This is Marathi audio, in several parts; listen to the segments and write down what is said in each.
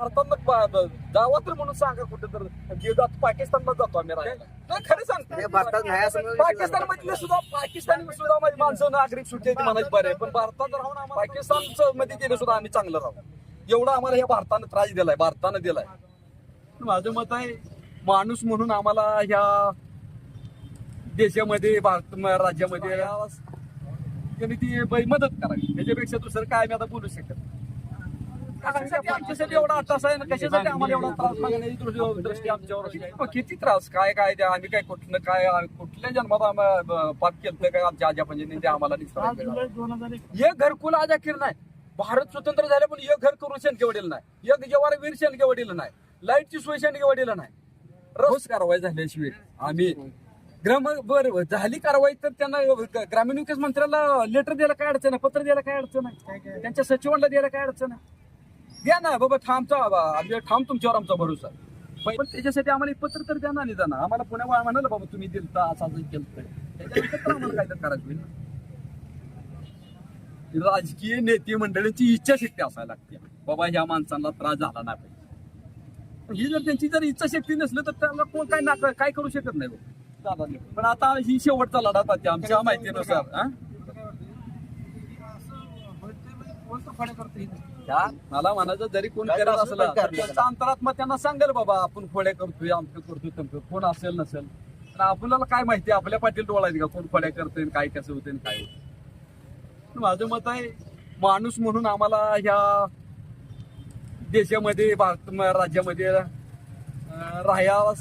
भारतात जावा तर म्हणून सांगा कुठे तर जे जात पाकिस्तानला जातो आम्ही राहायला. नाही, खरं हे सांगतो भारतात नाही असं म्हणून पाकिस्तान मधले सुद्धा पाकिस्तानी सुद्धा माझी माणसं नागरिक सुट्टी म्हणायची बरे पण भारतात राहून आम्हाला पाकिस्तानचं मध्ये गेले सुद्धा आम्ही चांगलं राहू. एवढा आम्हाला या भारतानं त्रास दिलाय भारतानं दिलाय. माझं मत आहे माणूस म्हणून आम्हाला ह्या देशामध्ये भारत म- राज्यामध्ये त्यांनी ती बाई मदत करावी. त्याच्यापेक्षा दुसरं काय आम्ही आता बोलू शकत नाही. कशासाठी आमच्यासाठी एवढा अट्टास आहे ना कशासाठी आम्हाला एवढा त्रास मागण्याची दृष्टी दृष्टी आमच्यावर? किती त्रास? काय काय ते आम्ही काय कुठलं काय कुठल्या जन्मात आम्हाला पाप केलं काय? आमच्या आजा पंजाने ते आम्हाला निसर्ग एक घरकुल आज अखेर नाही. भारत स्वतंत्र झाले पण एक घर करून शेणके वडील नाही. एक जेव्हा वीर शेणके वडील नाही. लाईटची सोय शेणके वडील नाही. रोज कारवाई झाल्याशिवाय आम्ही ग्राम बर झाली कारवाई तर त्यांना ग्रामीण विकास मंत्र्याला लेटर द्यायला काय अडचण आहे? पत्र द्यायला काय अडचण आहे? त्यांच्या सचिवांना द्यायला काय अडचण आहे? द्या ना बाबा थांबचा आम्ही ठाम तुमच्यावर आमचा भरोसा पण त्याच्यासाठी आम्हाला एक पत्र तर द्या ना निदान. आम्हाला पुण्या म्हणाल बाबा तुम्ही दिलता असं असं केलं त्याच्यानंतर आम्हाला काय तर करायचं होईल ना. राजकीय नेते मंडळीची इच्छाशक्ती असायला लागते. बाबा ह्या माणसांना त्रास झाला नाही पाहिजे. ही जर त्यांची जर इच्छाशक्ती नसली तर त्याला कोण काय ना काय करू शकत नाही बाबा? नाही. पण आता ही शेवटचा लढा पाहते आमच्या माहितीनुसार हा? त्या मला म्हणायचं जरी कोण करत असलं तर तर. त्यांचा अंतरात्मा त्यांना सांगेल बाबा आपण खोड्या करतोय आमचं करतोय तमकं कोण असेल नसेल. पण आपल्याला काय माहिती आपल्या पाटील डोळायचं का? कोण खोड्या करतोय काय कसं आणि काय माझं मत आहे माणूस म्हणून आम्हाला ह्या देशामध्ये भारत म- राज्यामध्ये राहायला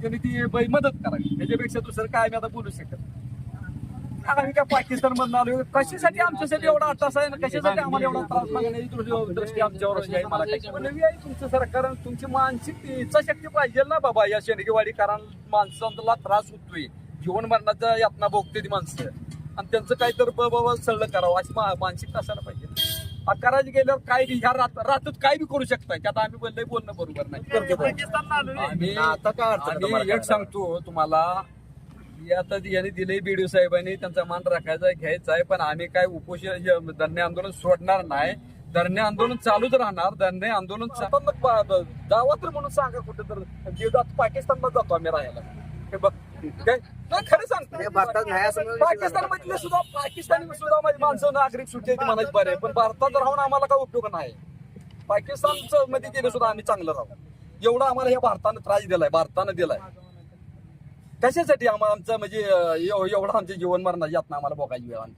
त्यांनी ती मदत करावी. त्याच्यापेक्षा दुसरं काय आम्ही आता बोलू शकत नाही. आम्ही काय पाकिस्तान मधून आलो कशासाठी आमच्यासाठी एवढा अट्टास आहे ना कशासाठी आम्हाला एवढा त्रास मागण्याची दृष्टी दृष्टी आमच्यावर अशी आहे मला बनवी आहे तुमचं सरकार तुमची मानसिक इच्छाशक्ती पाहिजे ना बाबा या शेणगेवाडी कारण माणसांना त्रास होतोय. जीवन मरणाचा यातना भोगते ती माणसं. आणि त्यांचं काय तर ब- बाबा सळलं करावं अशी मा- मानसिकता असायला पाहिजे. करायला गेल्यावर काय बी ह्या रात रातात काय बी करू शकताय त्यात आम्ही बोललंय बोलणं बरोबर नाही. आम्ही आता काय एक सांगतो तुम्हाला आता यांनी दिले बीडीओ साहेबांनी त्यांचा मान राखायचा घ्यायचा आहे पण आम्ही काय उपोषण हे धरणे आंदोलन सोडणार नाही. धरणे आंदोलन चालूच राहणार. धरणे आंदोलन जावा तर म्हणून सांगा कुठे तर. जे जात पाकिस्तानला जातो आम्ही राहायला. हे बघ. काय? खरं हे सांगतो भारतात नाही असं म्हणून पाकिस्तान मधले सुद्धा पाकिस्तानी सुद्धा माझी माणसं नागरिक सुट्टी म्हणायची बरे पण भारतात राहून आम्हाला काय उपयोग नाही. पाकिस्तानचं मध्ये गेले सुद्धा आम्ही चांगलं राहू. एवढा आम्हाला या भारतानं त्रास दिलाय भारतानं दिलाय. कशासाठी आम्हाला आमचं म्हणजे एव- एवढं आमचे जीवन मरणाची यातना आम्हाला बघायची वेळ आली.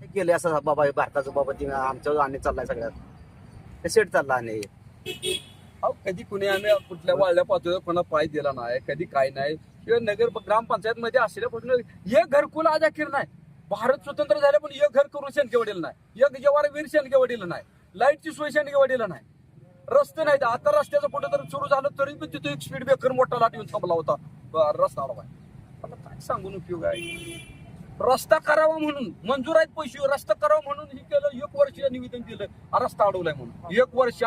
हे गेले असं बाबा हे भारताचं बाबा ते आमच्यावर आणि चाललाय सगळ्यात. हे सेट चालला आणि अहो कधी कुणी आम्ही कुठल्या वाळल्या पातळीवर कोणा पाय दिला नाही कधी काय नाही. किंवा नगर ग्रामपंचायत मध्ये असल्यापासून एक घरकुल आज अखेर नाही. भारत स्वतंत्र झाले पण एक घर करून शेणके वडील नाही. एक जवार वीर शेणके वडील नाही. लाईटची सोय शेणके वडील नाही. रस्ते नाहीत. आता रस्त्याचं कुठं तरी सुरू झालं तरी पण तिथे एक स्पीड ब्रेकर मोठा लाट येऊन थांबला होता. रस्ता अडवाय आता काय सांगून उपयोग आहे? रस्ता करावा म्हणून मंजूर आहेत पैसे रस्ता करावा म्हणून हे केलं एक वर्ष निवेदन दिलं. रस्ता अडवलाय म्हणून. एक वर्ष